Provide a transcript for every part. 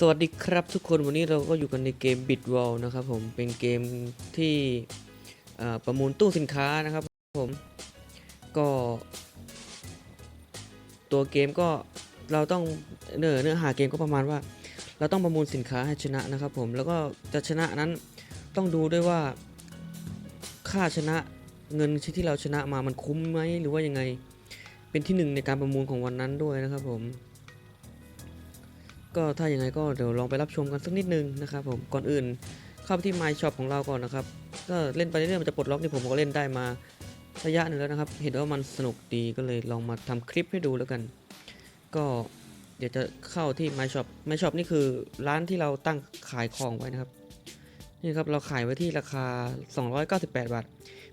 สวัสดีครับทุกคนวันนี้เราก็อยู่กันในเกม b i t w a l l นะครับผมเป็นเกมที่ประมูลตู้สินค้านะครับผมก็ ตัวเกมก็เราต้องเนื้อเนื้อหาเกมก็ประมาณว่า เราต้องประมูลสินค้าให้ชนะนะครับผมแล้วก็จะชนะนั้นต้องดูด้วยว่าค่าชนะเงินที่เราชนะมามันคุ้มไหมหรือว่ายังไงเป็นที่หนึ่งในการประมูลของวันนั้นด้วยนะครับผม ก็ถ้าอย่างไงก็เดี๋ยวลองไปรับชมกันสักนิดนึงนะครับผมก่อนอื่นเข้าไปที่ My Shop ของเราก่อนนะครับก็เล่นไปเรื่อยๆมันจะปลดล็อกนี่ผมก็เล่นได้มาระยะหนึ่งแล้วนะครับ เห็นว่ามันสนุกดีก็เลยลองมาทำคลิปให้ดูแล้วกัน ก็เดี๋ยวจะเข้าที่ My Shop My Shop นี่คือร้านที่เราตั้งขายของไว้นะครับนี่ครับเราขายไว้ที่ราคา 298 บาท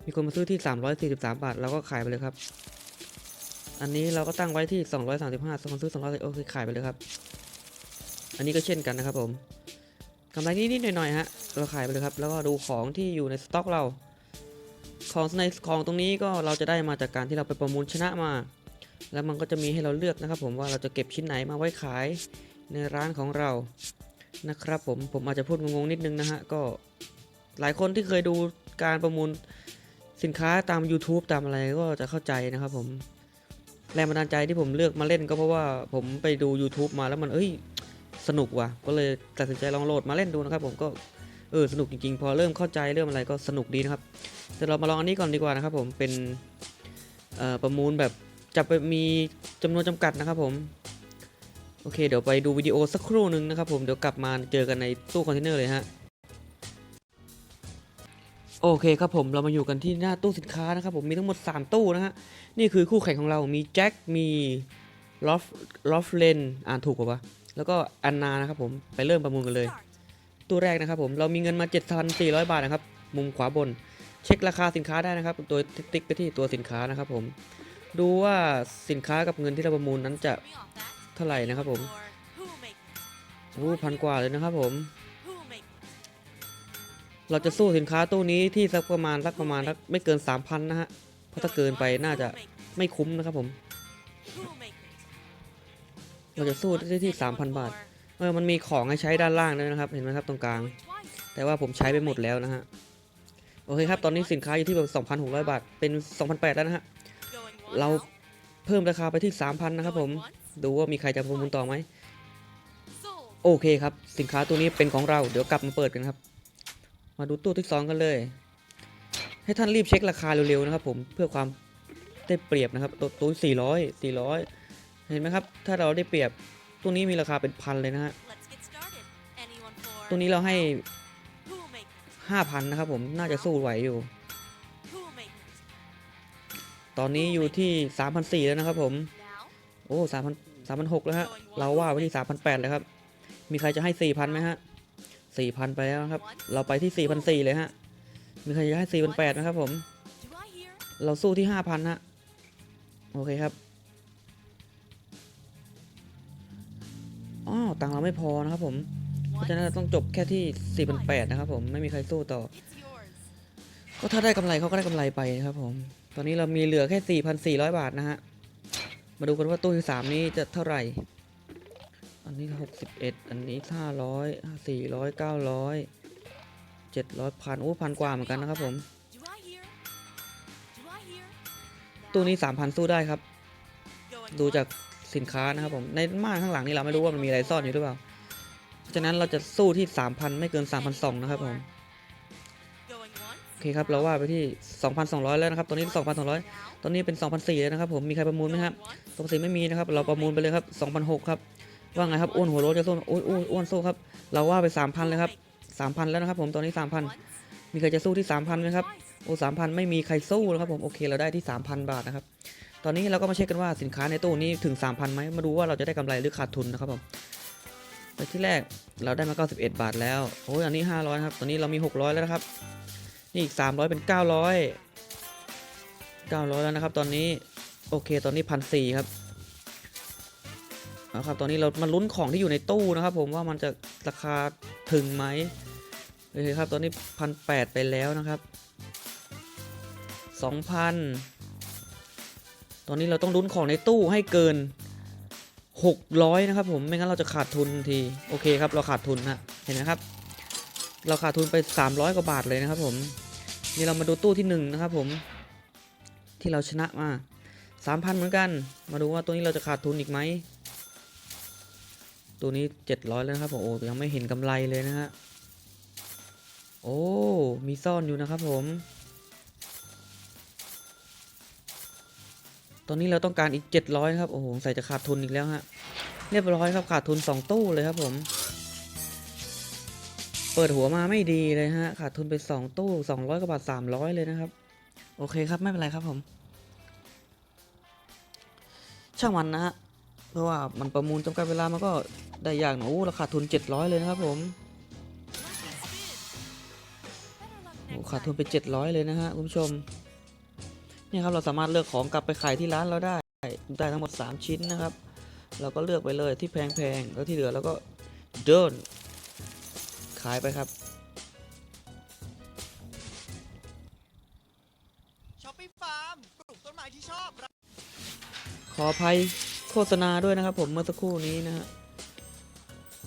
มีคนมาซื้อที่ 343 บาทเราก็ขายไปเลยครับ อันนี้เราก็ตั้งไว้ที่ 235คนซื้อ200โอเคขายไปเลยครับ อันนี้ก็เช่นกันนะครับผมกำไรนิดๆหน่อยๆฮะเราขายไปเลยครับ แล้วก็ดูของที่อยู่ในสต็อกเรา ของในของตรงนี้ก็เราจะได้มาจากการที่เราไปประมูลชนะมา แล้วมันก็จะมีให้เราเลือกนะครับ ผมว่าเราจะเก็บชิ้นไหนมาไว้ขายในร้านของเรานะครับ ผมผมอาจจะพูดงงๆนิดนึงนะฮะก็หลายคนที่เคยดูการประมูลสินค้าตาม YouTube ตามอะไรก็จะเข้าใจนะครับผมแรงบันดาลใจที่ผมเลือกมาเล่นก็เพราะว่าผมไปดู YouTube มาแล้วมันเอ้ย สนุกว่ะ ก็เลยตัดสินใจลองโหลดมาเล่นดูนะครับผมก็เออสนุกจริงๆ พอเริ่มเข้าใจเริ่มอะไรก็สนุกดีนะครับแต่เรามาลองอันนี้ก่อนดีกว่านะครับผมเป็นประมูลแบบจะไปมีจำนวนจำกัดนะครับผมโอเค เดี๋ยวไปดูวิดีโอสักครู่หนึ่งนะครับผมเดี๋ยวกลับมาเจอกันในตู้คอนเทนเนอร์เลยฮะโอเคครับผมเรามาอยู่กันที่หน้าตู้สินค้านะครับผมมีทั้งหมด 3 ตู้นะฮะนี่คือคู่แข่งของเรามีแจ็คมีลอฟลอฟเลนอ่านถูกป่าวะ แล้วก็อันนานะครับผมไปเริ่มประมูลกันเลยตู้แรกนะครับผมเรามีเงินมา 7,400 บาทนะครับมุมขวาบน เช็คราคาสินค้าได้นะครับตัวติ๊กไปที่ตัวสินค้านะครับผมดูว่าสินค้ากับเงินที่เราประมูลนั้นจะเท่าไหร่นะครับผมโอ้พันกว่าเลยนะครับผม เราจะสู้สินค้าตู้นี้ที่สักประมาณสักประมาณสักไม่เกิน 3,000 นะฮะเพราะถ้าเกินไปน่าจะไม่คุ้มนะครับผม เราจะสู้ได้ที่ 3,000 บาท เออ มันมีของให้ใช้ด้านล่างด้วยนะครับ เห็นไหมครับตรงกลาง แต่ว่าผมใช้ไปหมดแล้วนะฮะ โอเคครับ ตอนนี้สินค้าอยู่ที่แบบ2,600 บาท เป็น 2,800 แล้วนะฮะ เราเพิ่มราคาไปที่ 3,000 นะครับผม ดูว่ามีใครจะประมูลต่อไหม โอเคครับ สินค้าตัวนี้เป็นของเรา เดี๋ยวกลับมาเปิดกันครับ มาดูตู้ที่ 2 กันเลย ให้ท่านรีบเช็คราคาเร็วๆนะครับผม เพื่อความได้เปรียบนะครับ ตัวตัว400 400 เห็นไหมครับ ถ้าเราได้เปรียบตัวนี้มีราคาเป็นพันเลยนะฮะตัวนี้เราให้5,000นะครับผมน่าจะสู้ไหวอยู่ ตอนนี้อยู่ที่3,400แล้วนะครับผม โอ้3,000 3,600แล้วฮะ เราว่าไปที่3,800เลยครับ มีใครจะให้4,000ไหมฮะ4,000ไปแล้วนะครับ เราไปที่4,400เลยฮะ มีใครจะให้4,800นะครับผม เราสู้ที่5,000ฮะ โอเคครับ อ๋อตังเราไม่พอนะครับผม เพราะฉะนั้นต้องจบแค่ที่ 4,800นะครับผม ไม่มีใครสู้ต่อ ก็ถ้าได้กำไรเขาก็ได้กำไรไปนะครับผม ตอนนี้เรามีเหลือแค่ 4,400 บาทนะฮะ มาดูกันว่าตู้ที่ 3 นี้จะเท่าไหร่ อันนี้ 61 อันนี้ 500 400 900 700พันโอ้พันกว่าเหมือนกันนะครับผม ตู้นี้ 3,000 สู้ได้ครับ ดูจาก สินค้านะครับผมในม่านข้างหลังนี่เราไม่รู้ว่ามันมีอะไรซ่อนอยู่หรือเปล่าเพราะฉะนั้นเราจะสู้ที่ 3,000 ไม่เกิน 3,200นะครับผมโอเคครับเราว่าไปที่ 2,200 แล้วนะครับตอนนี้2,200 ตอนนี้เป็น 2,400แล้วนะครับผมมีใครประมูลไหมครับ2,400ไม่มีนะครับ เราประมูลไปเลยครับ2,600ครับว่าไงครับอ้วนหัวโลจะสู้ไหมโอ้ยโอ้ยอ้วนสู้ครับเราว่าไป 3,000เลยครับ3,000 แล้วนะครับผมตอนนี้ 3,000 มีใครจะสู้ที่ 3,000ไหมครับโอ้3,000 ไม่มีใครสู้นะครับผมโอเคเราได้ที่ 3,000 บาทนะครับ ตอนนี้เราก็มาเช็คกันว่าสินค้าในตู้นี้ถึง 3,000ไหมมาดูว่าเราจะได้กำไรหรือขาดทุนนะครับผมไปที่แรกเราได้มา 91 บาทแล้วโอ้ยอันนี้ 500ครับตอนนี้เรามี 600 แล้วนะครับ นี่อีก 300 เป็น 900 900 แล้วนะครับ ตอนนี้โอเคตอนนี้พันสี่ครับเอาครับตอนนี้เรามาลุ้นของที่อยู่ในตู้นะครับ ผมว่ามันจะราคาถึงไหมโอเคครับตอนนี้พันแปดไปแล้วนะครับ 2,000 ตอนนี้เราต้องลุ้นของในตู้ให้เกิน 600 นะครับผมไม่งั้นเราจะขาดทุนทีโอเคครับเราขาดทุนฮะเห็นไหมครับ เราขาดทุนไป 300 กว่าบาทเลยนะครับผมนี่เรามาดูตู้ที่1นะครับผมที่เราชนะมา 3,000 เหมือนกัน มาดูว่าตัวนี้เราจะขาดทุนอีกไหมตัวนี้ 700 แล้วนะครับผมโอ้ยังไม่เห็นกำไรเลยนะฮะโอ้มีซ่อนอยู่นะครับผม ตอนนี้เราต้องการอีก 700ครับ โอ้โหใส่จะขาดทุนอีกแล้วฮะ เรียบร้อยครับขาดทุน 2 ตู้เลยครับผม เปิดหัวมาไม่ดีเลยฮะ ขาดทุนไป 2 ตู้ 200กว่าบาท 300 เลยนะครับ โอเคครับไม่เป็นไรครับผม ช่างมันนะฮะ เพราะว่ามันประมูลจำกัดเวลามันก็ได้ยากหน่อยโอ้เราขาดทุน 700 เลยนะครับผมขาดทุนไป 700 เลยนะฮะคุณผู้ชม นี่ยครับเราสามารถเลือกของกลับไปขายที่ร้านเราได้ได้ทั้งหมด 3 ชิ้นนะครับ เราก็เลือกไปเลยที่แพงๆแล้วที่เหลือเราก็เดินขายไปครับ ช้อปปี้ฟาร์มปลูกต้นไม้ที่ชอบ ขออภัยโฆษณาด้วยนะครับผมเมื่อสักครู่นี้นะฮะ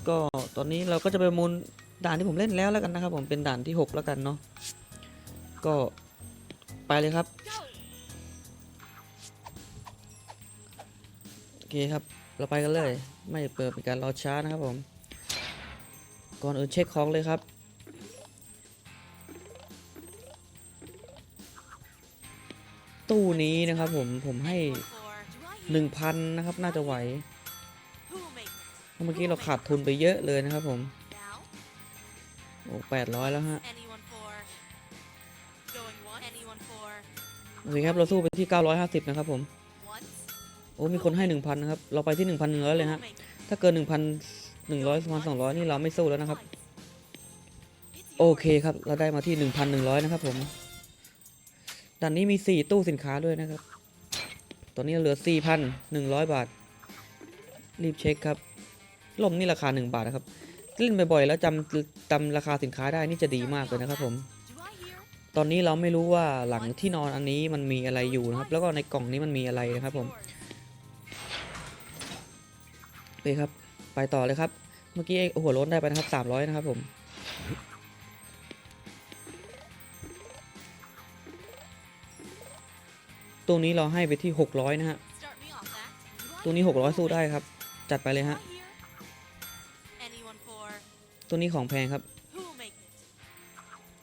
ก็ตอนนี้เราก็จะไปประมูลด่านที่ผมเล่นแล้วแล้วกันนะครับ ผมเป็นด่านที่ 6 แล้วกันเนาะก็ไปเลยครับ เคครับ เราไปกันเลย ไม่เปิดเป็นการรอช้านะครับผม ก่อนอื่นเช็คของเลยครับตู้นี้นะครับผมผมให้1,000นะครับน่าจะไหวเพราะเมื่อกี้เราขาดทุนไปเยอะเลยนะครับผม โอ้แปดร้อยแล้วฮะ โอเคครับ เราสู้ไปที่950นะครับผม โอ้มีคนให้1,000นนะครับ เราไปที่1,100เลยฮะ ถ้าเกิน1,100 1,200นี่เราไม่สู้แล้วนะครับ โอเคครับ เราได้มาที่1,100นหนึ่งร้อยนะครับผมด่านนี้มี4ตู้สินค้าด้วยนะครับ ตอนนี้เหลือ4,100บาท รีบเช็คครับล่มนี่ราคา1บาทนะครับ เล่นบ่อยๆแล้วจำจำราคาสินค้าได้นี่จะดีมากเลยนะครับผมตอนนี้เราไม่รู้ว่าหลังที่นอนอันนี้มันมีอะไรอยู่นะครับ แล้วก็ในกล่องนี้มันมีอะไรนะครับผม โอเครับ ไปต่อเลยครับ เมื่อกี้ไอ้หัวล้นได้ไปนะครับ300นะครับผมตรงนี้เราให้ไปที่ 600 นะฮะ ตัวนี้ 600 สู้ได้ครับ จัดไปเลยฮะ ตัวนี้ของแพงครับ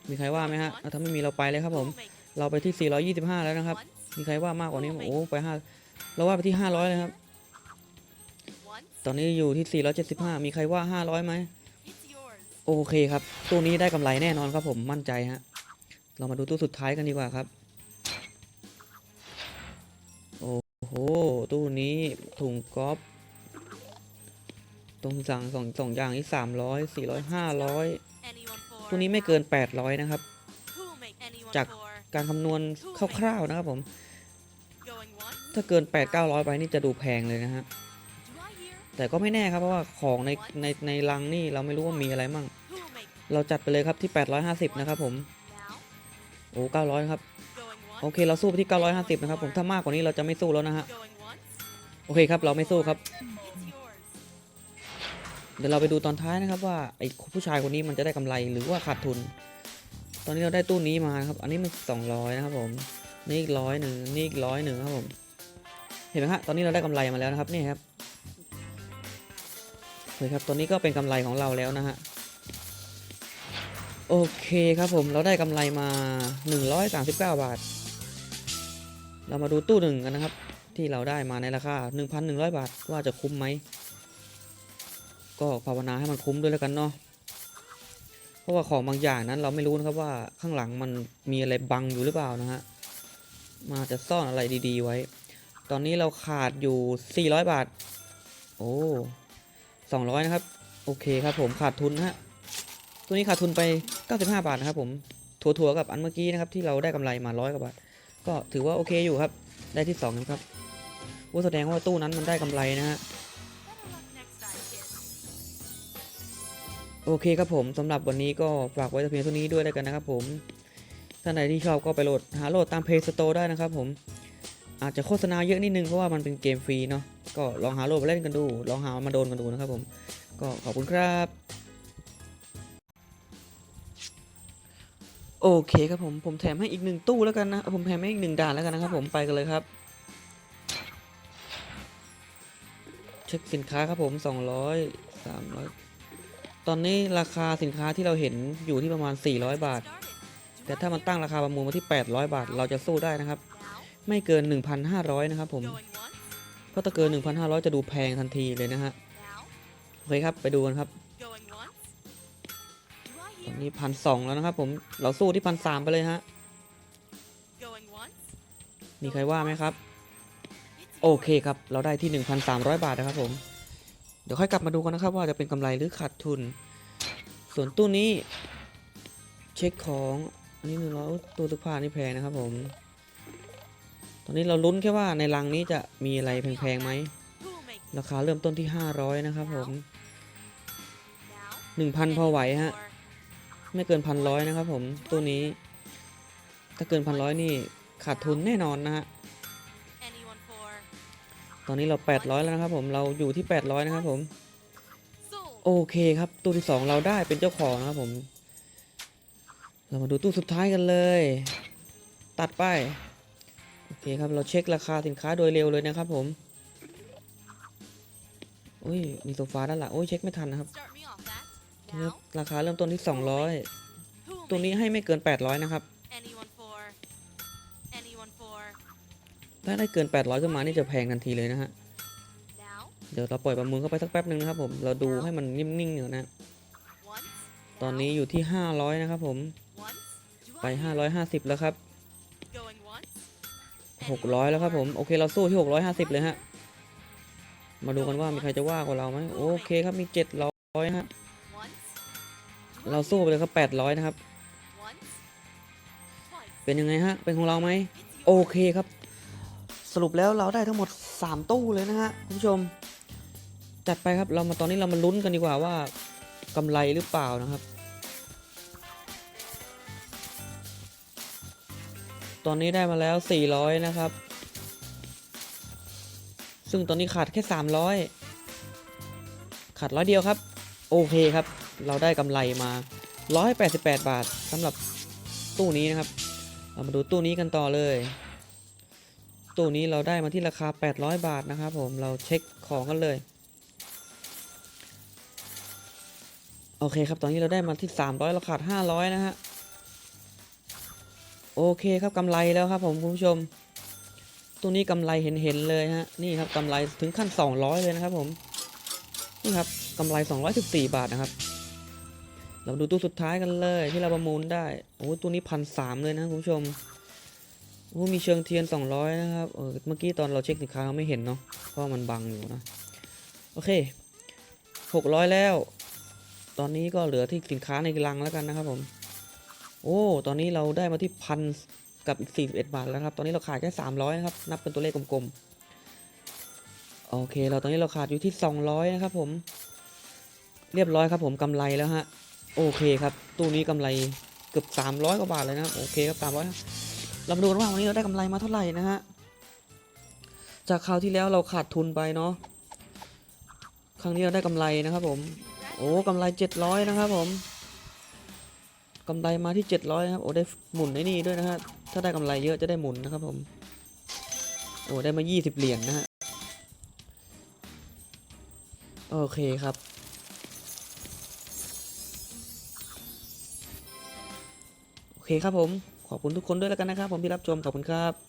มีใครว่าไหมฮะ ถ้าไม่มีเราไปเลยครับผม เราไปที่ 425 แล้วนะครับ มีใครว่ามากกว่านี้ โอ้ ไปห้าเราว่าไปที่ 500 เลยครับ ตอนนี้อยู่ที่ 475 มีใครว่า 500ไหมโอเคครับ ตู้นี้ได้กำไรแน่นอนครับผมมั่นใจฮะ เรามาดูตู้สุดท้ายกันดีกว่าครับ โอ้โห ตู้นี้ถุงกอล์ฟตรงสั่งสองสองอย่างนี้300 400 500ตู้นี้ไม่เกิน800นะครับ จากการคำนวณคร่าวๆนะครับผม ถ้าเกิน8 900ไปนี่จะดูแพงเลยนะฮะ แต่ก็ไม่แน่ครับเพราะว่าของในในในรังนี่เราไม่รู้ว่ามีอะไรมั่ง เราจัดไปเลยครับที่ 850 นะครับผม โอ้900 ครับ โอเคเราสู้ไปที่ 950 นะครับผม ถ้ามากกว่านี้เราจะไม่สู้แล้วนะฮะ โอเคครับเราไม่สู้ครับ เดี๋ยวเราไปดูตอนท้ายนะครับว่าไอ้ผู้ชายคนนี้มันจะได้กำไรหรือว่าขาดทุน ตอนนี้เราได้ตู้นี้มานะครับ อันนี้มัน 200 นะครับผม นี่อีกร้อยหนึ่งนี่อีกร้อยหนึ่งครับผม เห็นไหมฮะตอนนี้เราได้กำไรมาแล้วนะครับนี่ครับ โอเครับตอนนี้ก็เป็นกำไรของเราแล้วนะฮะโอเคครับผมเราได้กำไรมา 139 บาท เรามาดูตู้หนึ่งกันนะครับ ที่เราได้มาในราคา 1,100 บาทว่าจะคุ้มไหม ก็ภาวนาให้มันคุ้มด้วยแล้วกันเนาะเพราะว่าของบางอย่างนั้นเราไม่รู้นะครับว่าข้างหลังมันมีอะไรบังอยู่หรือเปล่านะฮะมาจะซ่อนอะไรดีๆไว้ ตอนนี้เราขาดอยู่ 400 บาท โอ้ 200 นะครับ โอเคครับผมขาดทุนนะฮะตัวนี้ขาดทุนไป 95 บาทนะครับผมถัวๆกับอันเมื่อกี้นะครับที่เราได้กำไรมาร้อยกว่าบาท ก็ถือว่าโอเคอยู่ครับ ได้ที่2นะครับว่าแสดงว่าตู้นั้นมันได้กำไรนะฮะโอเคครับผมสำหรับวันนี้ก็ฝากไว้แต่เพียงเท่านี้ด้วยแล้วกันนะครับผมท่านใดที่ชอบก็ไปโหลดหาโหลดตาม Play Store ได้นะครับผมอาจจะโฆษณาเยอะนิดนึงเพราะว่ามันเป็นเกมฟรีเนาะ ก็ลองหาโลมาเล่นกันดู ลองหามาโดนกันดูนะครับผม ก็ขอบคุณครับโอเคครับผม ผมแถมให้อีกหนึ่งตู้แล้วกันนะ ผมแถมให้อีกหนึ่งด่านแล้วกันนะครับ ผมไปกันเลยครับ เช็คสินค้าครับผม 200 300 ตอนนี้ราคาสินค้าที่เราเห็นอยู่ที่ประมาณ 400 บาท แต่ถ้ามันตั้งราคาประมูลมาที่ 800 บาท เราจะสู้ได้นะครับ ไม่เกิน 1,500 นะครับผม พราะถ้าเกิน 1,500 จะดูแพงทันทีเลยนะฮะ โอเคครับ ไปดูกันครับ ตอนนี้พันสองแล้วนะครับผม เราสู้ที่พันสามไปเลยฮะ มีใครว่าไหมครับ โอเคครับ เราได้ที่ 1,300 บาทนะครับผม เดี๋ยวค่อยกลับมาดูกันนะครับ ว่าจะเป็นกำไรหรือขาดทุน ส่วนตู้นี้ เช็คของ อันนี้หนึ่งร้อยตู้ตู้ผ้านี่แพงนะครับผม ตอนนี้เราลุ้นแค่ว่าในรังนี้จะมีอะไรแพงๆไหม ราคาเริ่มต้นที่ 500 นะครับผม 1,000 พอไหวฮะ ไม่เกินพันร้อยนะครับผมตู้นี้ ถ้าเกินพันร้อยนี่ขาดทุนแน่นอนนะฮะ ตอนนี้เรา 800 แล้วนะครับผม เราอยู่ที่ 800 นะครับผม โอเคครับตู้ที่ 2 เราได้เป็นเจ้าของนะครับผม เรามาดูตู้สุดท้ายกันเลย ตัดไป โอเคครับเราเช็คราคาสินค้าโดยเร็วเลยนะครับผมอุ้ยมีโซฟาด้านหลังโอ้ยเช็คไม่ทันนะครับทีนี้ราคาเริ่มต้นที่ 200 ตัวนี้ให้ไม่เกิน 800 นะครับ ถ้าได้เกิน 800ขึ้นมานี่จะแพงทันทีเลยนะฮะ เดี๋ยวเราปล่อยประมูลเข้าไปสักแป๊บหนึ่งนะครับผม เราดูให้มันนิ่งๆอยู่นะ ตอนนี้อยู่ที่ 500 นะครับผม ไป 550 แล้วครับ 600แล้วครับผม โอเคเราสู้ที่650เลยฮะ มาดูกันว่ามีใครจะว่ากว่าเราไหมโอเคครับมี700ฮะ เราสู้ไปเลยครับ800นะครับ เป็นยังไงฮะ เป็นของเราไหม โอเคครับ สรุปแล้วเราได้ทั้งหมด3ตู้เลยนะฮะคุณผู้ชม จัดไปครับเรามาตอนนี้เรามาลุ้นกันดีกว่าว่ากำไรหรือเปล่านะครับ ตอนนี้ได้มาแล้ว 400 นะครับ ซึ่งตอนนี้ขาดแค่ 300 ขาดร้อยเดียวครับ โอเคครับ เราได้กำไรมา 188 บาทสำหรับตู้นี้นะครับ เรามาดูตู้นี้กันต่อเลย ตู้นี้เราได้มาที่ราคา 800 บาทนะครับผม เราเช็คของกันเลย โอเคครับ ตอนนี้เราได้มาที่ 300 เราขาด 500 นะฮะ โอเคครับกำไรแล้วครับผมคุณผู้ชม ตัวนี้กำไรเห็นเห็นๆเลยฮะนี่ครับกำไรถึงขั้น 200 เลยนะครับผมนี่ครับกำไร 214 บาทนะครับ เราดูตู้สุดท้ายกันเลยที่เราประมูลได้โอ้ตัวนี้พันสามเลยนะคุณผู้ชมโอ้มีเชิงเทียน 200 นะครับเออเมื่อกี้ตอนเราเช็คสินค้าเราไม่เห็นเนาะเพราะมันบังอยู่นะโอเค 600 แล้ว ตอนนี้ก็เหลือที่สินค้าในรังแล้วกันนะครับผม โอ้ ตอนนี้เราได้มาที่พันกับอีก41บาทแล้วครับ ตอนนี้เราขาดแค่ 300 นะครับ นับเป็นตัวเลขกลมๆ โอเค เราตอนนี้เราขาดอยู่ที่ 200 นะครับผม เรียบร้อยครับผมกำไรแล้วฮะ โอเคครับ ตู้นี้กำไรเกือบ 300 กว่าบาทเลยนะครับ โอเคครับ300เรามาดูกันว่าวันนี้เราได้กำไรมาเท่าไหร่นะฮะ จากคราวที่แล้วเราขาดทุนไปเนาะ ครั้งนี้เราได้กำไรนะครับผม โอ้กำไร 700 นะครับผม กำไรมาที่ 700ครับโอ้ได้หมุนไอ้นี่ด้วยนะฮะถ้าได้กำไรเยอะจะได้หมุนนะครับผมโอ้ได้มา 20 เหรียญนะฮะโอเคครับ โอเคครับผมขอบคุณทุกคนด้วยแล้วกันนะครับ ผมที่รับชมขอบคุณครับ